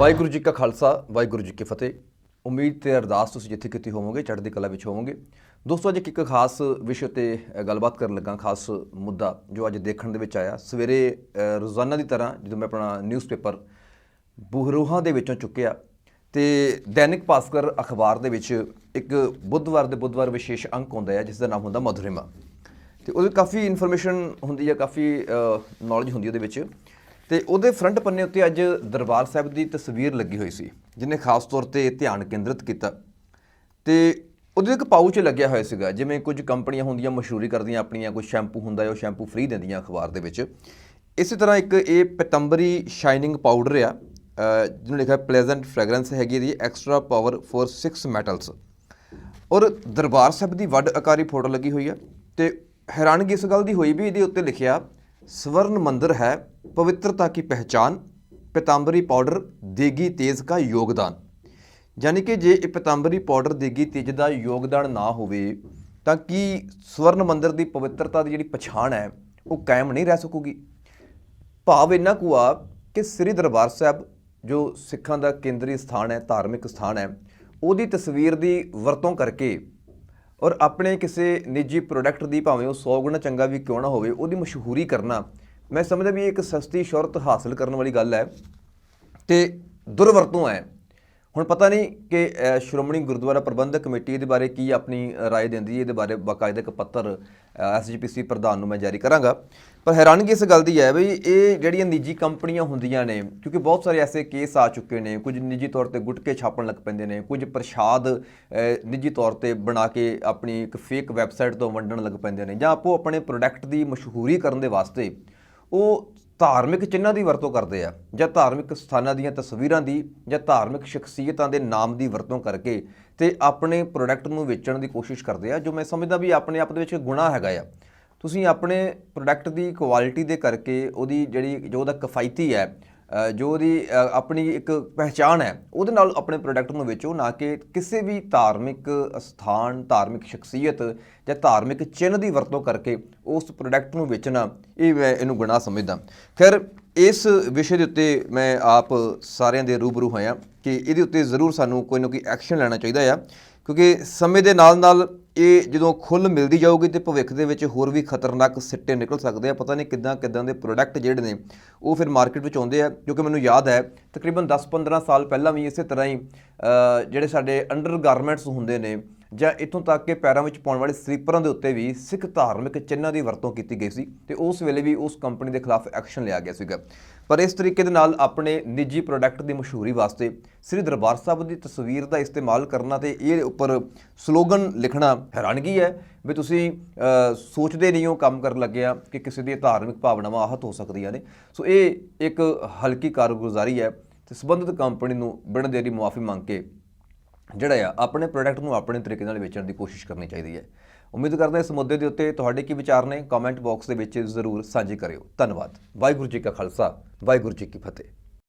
ਵਾਹਿਗੁਰੂ ਜੀ ਕਾ ਖਾਲਸਾ, ਵਾਹਿਗੁਰੂ ਜੀ ਕੀ ਫਤਿਹ। ਉਮੀਦ ਤੇ ਅਰਦਾਸ ਤੁਸੀਂ ਜਿੱਥੇ ਕਿਤੇ ਹੋਵੋਗੇ, ਚੜ੍ਹਦੀ ਕਲਾ ਵਿੱਚ ਹੋਵੋਗੇ। ਦੋਸਤੋ, ਅੱਜ ਇੱਕ ਖਾਸ ਵਿਸ਼ੇ ਤੇ ਗੱਲਬਾਤ ਕਰਨ ਲੱਗਾ, ਖਾਸ ਮੁੱਦਾ ਜੋ ਅੱਜ ਦੇਖਣ ਦੇ ਵਿੱਚ ਆਇਆ। ਸਵੇਰੇ ਰੋਜ਼ਾਨਾ ਦੀ ਤਰ੍ਹਾਂ ਜਦੋਂ ਮੈਂ ਆਪਣਾ ਨਿਊਜ਼ਪੇਪਰ ਬੁਹਰੂਹਾਂ ਦੇ ਵਿੱਚੋਂ ਚੁੱਕਿਆ ਤੇ ਦੈਨਿਕ ਭਾਸਕਰ ਅਖਬਾਰ ਦੇ ਵਿੱਚ ਇੱਕ ਬੁੱਧਵਾਰ ਦੇ ਬੁੱਧਵਾਰ ਵਿਸ਼ੇਸ਼ ਅੰਕ ਹੁੰਦਾ ਹੈ ਜਿਸ ਦਾ ਨਾਮ ਹੁੰਦਾ ਮਧੁਰਿਮਾ। ਤੇ ਉਹਦੇ ਕਾਫੀ ਇਨਫੋਰਮੇਸ਼ਨ ਹੁੰਦੀ ਹੈ, ਕਾਫੀ ਨੌਲੇਜ ਹੁੰਦੀ ਉਹਦੇ ਵਿੱਚ। ਤੇ ਉਹਦੇ ਫਰੰਟ ਪੰਨੇ ਉੱਤੇ ਅੱਜ ਦਰਬਾਰ ਸਾਹਿਬ ਦੀ ਤਸਵੀਰ ਲੱਗੀ ਹੋਈ ਸੀ, ਜਿਹਨੇ ਖਾਸ ਤੌਰ ਤੇ ਧਿਆਨ ਕੇਂਦਰਿਤ ਕੀਤਾ। ਤੇ ਉਹਦੇ ਇੱਕ ਪਾਊਚ ਲੱਗਿਆ ਹੋਇਆ ਸੀਗਾ, ਜਿਵੇਂ ਕੁਝ ਕੰਪਨੀਆਂ ਹੁੰਦੀਆਂ ਮਸ਼ਹੂਰੀ ਕਰਦੀਆਂ ਆਪਣੀਆਂ ਕੋਈ ਸ਼ੈਂਪੂ ਹੁੰਦਾ ਹੈ, ਉਹ ਸ਼ੈਂਪੂ ਫ੍ਰੀ ਦਿੰਦੀਆਂ ਅਖਬਾਰ ਦੇ ਵਿੱਚ। ਇਸੇ ਤਰ੍ਹਾਂ ਇੱਕ ਇਹ ਪਤੰਬਰੀ ਸ਼ਾਈਨਿੰਗ ਪਾਊਡਰ ਆ ਜਿਹਨੂੰ ਲਿਖਿਆ ਪਲੇਜ਼ੈਂਟ ਫ੍ਰੈਗਰੈਂਸ ਹੈਗੀ ਇਹਦੀ, ਐਕਸਟਰਾ ਪਾਵਰ ਫॉर 6 ਮੈਟਲਸ। ਔਰ ਦਰਬਾਰ ਸਾਹਿਬ ਦੀ ਵੱਡ ਆਕਾਰੀ ਫੋਟੋ ਲੱਗੀ ਹੋਈ ਆ, ਤੇ ਹੈਰਾਨਗੀ ਇਸ ਗੱਲ ਦੀ ਹੋਈ ਵੀ ਇਹਦੇ ਉੱਤੇ ਲਿਖਿਆ ਸਵਰਨ ਮੰਦਰ ਹੈ, ਪਵਿੱਤਰਤਾ ਕੀ ਪਹਿਚਾਨ ਪਿਤਾੰਬਰੀ ਪਾਊਡਰ ਦੇਗੀ ਤੇਜ ਦਾ ਯੋਗਦਾਨ। ਯਾਨੀ ਕਿ ਜੇ ਇਹ ਪਿਤਾੰਬਰੀ ਪਾਊਡਰ ਦੇਗੀ ਤੇਜ ਦਾ ਯੋਗਦਾਨ ਨਾ ਹੋਵੇ, ਤਾਂ ਕੀ ਸਵਰਨ ਮੰਦਰ ਦੀ ਪਵਿੱਤਰਤਾ ਦੀ ਜਿਹੜੀ ਪਛਾਣ ਹੈ, ਉਹ ਕਾਇਮ ਨਹੀਂ ਰਹਿ ਸਕੂਗੀ? ਭਾਵ ਇੰਨਾ ਕੁ ਆ ਕਿ ਸ੍ਰੀ ਦਰਬਾਰ ਸਾਹਿਬ, ਜੋ ਸਿੱਖਾਂ ਦਾ ਕੇਂਦਰੀ ਸਥਾਨ ਹੈ, ਧਾਰਮਿਕ ਸਥਾਨ ਹੈ, ਉਹਦੀ ਤਸਵੀਰ ਦੀ ਵਰਤੋਂ ਕਰਕੇ ਔਰ ਆਪਣੇ ਕਿਸੇ ਨਿੱਜੀ ਪ੍ਰੋਡਕਟ ਦੀ ਭਾਵੇਂ ਉਹ 100 ਗੁਣਾ ਚੰਗਾ ਵੀ ਕਿਉਂ ਨਾ ਹੋਵੇ, ਉਹਦੀ ਮਸ਼ਹੂਰੀ ਕਰਨਾ, ਮੈਂ ਸਮਝਦਾ ਵੀ ਇੱਕ ਸਸਤੀ ਸ਼ੋਹਰਤ ਹਾਸਲ ਕਰਨ ਵਾਲੀ ਗੱਲ ਹੈ ਤੇ ਦੁਰਵਰਤੋਂ ਹੈ। ਹੁਣ ਪਤਾ ਨਹੀਂ ਕਿ ਸ਼੍ਰੋਮਣੀ ਗੁਰਦੁਆਰਾ ਪ੍ਰਬੰਧਕ ਕਮੇਟੀ ਇਹਦੇ ਬਾਰੇ ਕੀ ਆਪਣੀ ਰਾਏ ਦਿੰਦੀ ਹੈ, ਇਹਦੇ ਬਾਰੇ ਬਾਕਾਇਦਾ ਇੱਕ ਪੱਤਰ ਐਸਜੀਪੀਸੀ ਪ੍ਰਧਾਨ ਨੂੰ ਮੈਂ ਜਾਰੀ ਕਰਾਂਗਾ। ਪਰ ਹੈਰਾਨਗੀ ਇਸ ਗੱਲ ਦੀ ਹੈ ਵੀ ਇਹ ਜਿਹੜੀਆਂ ਨਿੱਜੀ ਕੰਪਨੀਆਂ ਹੁੰਦੀਆਂ ਨੇ, ਕਿਉਂਕਿ ਬਹੁਤ ਸਾਰੇ ਐਸੇ ਕੇਸ ਆ ਚੁੱਕੇ ਨੇ, ਕੁਝ ਨਿੱਜੀ ਤੌਰ ਤੇ ਗੁਟਕੇ ਛਾਪਣ ਲੱਗ ਪੈਂਦੇ ਨੇ, ਕੁਝ ਪ੍ਰਸ਼ਾਦ ਨਿੱਜੀ ਤੌਰ ਤੇ ਬਣਾ ਕੇ ਆਪਣੀ ਇੱਕ ਫੇਕ ਵੈਬਸਾਈਟ ਤੋਂ ਵੰਡਣ ਲੱਗ ਪੈਂਦੇ ਨੇ ਜਾਂ ਆਪੋ ਆਪਣੇ ਪ੍ਰੋਡਕਟ ਦੀ ਮਸ਼ਹੂਰੀ ਕਰਨ ਦੇ ਵਾਸਤੇ ਉਹ ਧਾਰਮਿਕ ਚਿੰਨ੍ਹਾਂ ਦੀ ਵਰਤੋਂ ਕਰਦੇ ਆ ਜਾਂ ਧਾਰਮਿਕ ਸਥਾਨਾਂ ਦੀਆਂ ਤਸਵੀਰਾਂ ਦੀ ਜਾਂ ਧਾਰਮਿਕ ਸ਼ਖਸੀਅਤਾਂ ਦੇ ਨਾਮ ਦੀ ਵਰਤੋਂ ਕਰਕੇ ਤੇ ਆਪਣੇ ਪ੍ਰੋਡਕਟ ਨੂੰ ਵੇਚਣ ਦੀ ਕੋਸ਼ਿਸ਼ ਕਰਦੇ ਆ, ਜੋ ਮੈਂ ਸਮਝਦਾ ਵੀ ਆਪਣੇ ਆਪ ਦੇ ਵਿੱਚ ਗੁਨਾਹ ਹੈਗਾ ਆ। ਤੁਸੀਂ ਆਪਣੇ ਪ੍ਰੋਡਕਟ ਦੀ ਕੁਆਲਿਟੀ ਦੇ ਕਰਕੇ ਉਹਦੀ ਜਿਹੜੀ, ਜੋ ਉਹਦਾ ਕਿਫਾਇਤੀ ਹੈ ਜੋ ਉਹਦੀ ਆਪਣੀ ਇੱਕ ਪਹਿਚਾਣ ਹੈ, ਉਹਦੇ ਨਾਲ ਆਪਣੇ ਪ੍ਰੋਡਕਟ ਨੂੰ ਵੇਚੋ, ਨਾ ਕਿ ਕਿਸੇ ਵੀ ਧਾਰਮਿਕ ਸਥਾਨ, ਧਾਰਮਿਕ ਸ਼ਖਸੀਅਤ ਜਾਂ ਧਾਰਮਿਕ ਚਿੰਨ੍ਹ ਦੀ ਵਰਤੋਂ ਕਰਕੇ ਉਸ ਪ੍ਰੋਡਕਟ ਨੂੰ ਵੇਚਣਾ, ਇਹ ਮੈਂ ਇਹਨੂੰ ਗੁਨਾਹ ਸਮਝਦਾ। ਖੈਰ, ਇਸ ਵਿਸ਼ੇ ਦੇ ਉੱਤੇ ਮੈਂ ਆਪ ਸਾਰਿਆਂ ਦੇ ਰੂਬਰੂ ਹੋਇਆ ਕਿ ਇਹਦੇ ਉੱਤੇ ਜ਼ਰੂਰ ਸਾਨੂੰ ਕੋਈ ਨਾ ਕੋਈ ਐਕਸ਼ਨ ਲੈਣਾ ਚਾਹੀਦਾ ਆ। ਕਿਉਂਕਿ ਸਮੇਂ ਦੇ ਨਾਲ ਨਾਲ ਇਹ ਜਦੋਂ ਖੁੱਲ ਮਿਲਦੀ ਜਾਊਗੀ ਤੇ ਭਵਿੱਖ ਦੇ ਵਿੱਚ ਹੋਰ ਵੀ ਖਤਰਨਾਕ ਸਿੱਟੇ ਨਿਕਲ ਸਕਦੇ ਆ। ਪਤਾ ਨਹੀਂ ਕਿੱਦਾਂ ਕਿੱਦਾਂ ਦੇ ਪ੍ਰੋਡਕਟ ਜਿਹੜੇ ਨੇ ਉਹ ਫਿਰ ਮਾਰਕੀਟ ਵਿੱਚ ਆਉਂਦੇ ਆ ਕਿਉਂਕਿ ਮੈਨੂੰ ਯਾਦ ਹੈ, ਤਕਰੀਬਨ 10-15 ਸਾਲ ਪਹਿਲਾਂ ਵੀ ਇਸੇ ਤਰ੍ਹਾਂ ਹੀ ਜਿਹੜੇ ਸਾਡੇ ਅੰਡਰ ਗਾਰਮੈਂਟਸ ਹੁੰਦੇ ਨੇ ਜਾਂ ਇਥੋਂ ਤੱਕ ਕਿ ਪੈਰਾਂ ਵਿੱਚ ਪਾਉਣ ਵਾਲੇ ਸਲੀਪਰਾਂ ਦੇ ਉੱਤੇ ਵੀ ਸਿੱਖ ਧਾਰਮਿਕ ਚਿੰਨ੍ਹਾਂ ਦੀ ਵਰਤੋਂ ਕੀਤੀ ਗਈ ਸੀ ਤੇ ਉਸ ਵੇਲੇ ਵੀ ਉਸ ਕੰਪਨੀ ਦੇ ਖਿਲਾਫ ਐਕਸ਼ਨ ਲਿਆ ਗਿਆ ਸੀਗਾ। ਪਰ ਇਸ ਤਰੀਕੇ ਦੇ ਨਾਲ ਆਪਣੇ ਨਿੱਜੀ ਪ੍ਰੋਡਕਟ ਦੀ ਮਸ਼ਹੂਰੀ ਵਾਸਤੇ ਸ੍ਰੀ ਦਰਬਾਰ ਸਾਹਿਬ ਦੀ ਤਸਵੀਰ ਦਾ ਇਸਤੇਮਾਲ ਕਰਨਾ ਤੇ ਇਹ ਉੱਪਰ ਸਲੋਗਨ ਲਿਖਣਾ ਹੈਰਾਨਗੀ ਹੈ ਵੀ ਤੁਸੀਂ ਸੋਚਦੇ ਨਹੀਂ ਹੋ ਕੰਮ ਕਰਨ ਲੱਗਿਆ ਕਿ ਕਿਸੇ ਦੀ ਧਾਰਮਿਕ ਭਾਵਨਾਵਾਂ ਆਹਤ ਹੋ ਸਕਦੀਆਂ ਨੇ। ਸੋ ਇਹ ਇੱਕ ਹਲਕੀ ਕਾਰਗੁਜ਼ਾਰੀ ਹੈ ਤੇ ਸੰਬੰਧਿਤ ਕੰਪਨੀ ਨੂੰ ਬਿਨਾਂ ਦੇਰੀ ਮੁਆਫੀ ਮੰਗ ਕੇ ਜਿਹੜਾ ਆ, ਆਪਣੇ ਪ੍ਰੋਡਕਟ ਨੂੰ ਆਪਣੇ ਤਰੀਕੇ ਨਾਲ ਵੇਚਣ ਦੀ ਕੋਸ਼ਿਸ਼ ਕਰਨੀ ਚਾਹੀਦੀ ਹੈ। ਉਮੀਦ ਕਰਦਾ ਇਸ ਮੁੱਦੇ ਦੇ ਉੱਤੇ ਤੁਹਾਡੇ ਕੀ ਵਿਚਾਰ ਨੇ। ਕਮੈਂਟ ਬਾਕਸ ਦੇ ਵਿੱਚ ਜ਼ਰੂਰ ਸਾਂਝੇ ਕਰਿਓ। ਧੰਨਵਾਦ। ਵਾਹਿਗੁਰੂ ਜੀ ਕਾ ਖਾਲਸਾ। ਵਾਹਿਗੁਰੂ ਜੀ ਕੀ ਫਤਿਹ।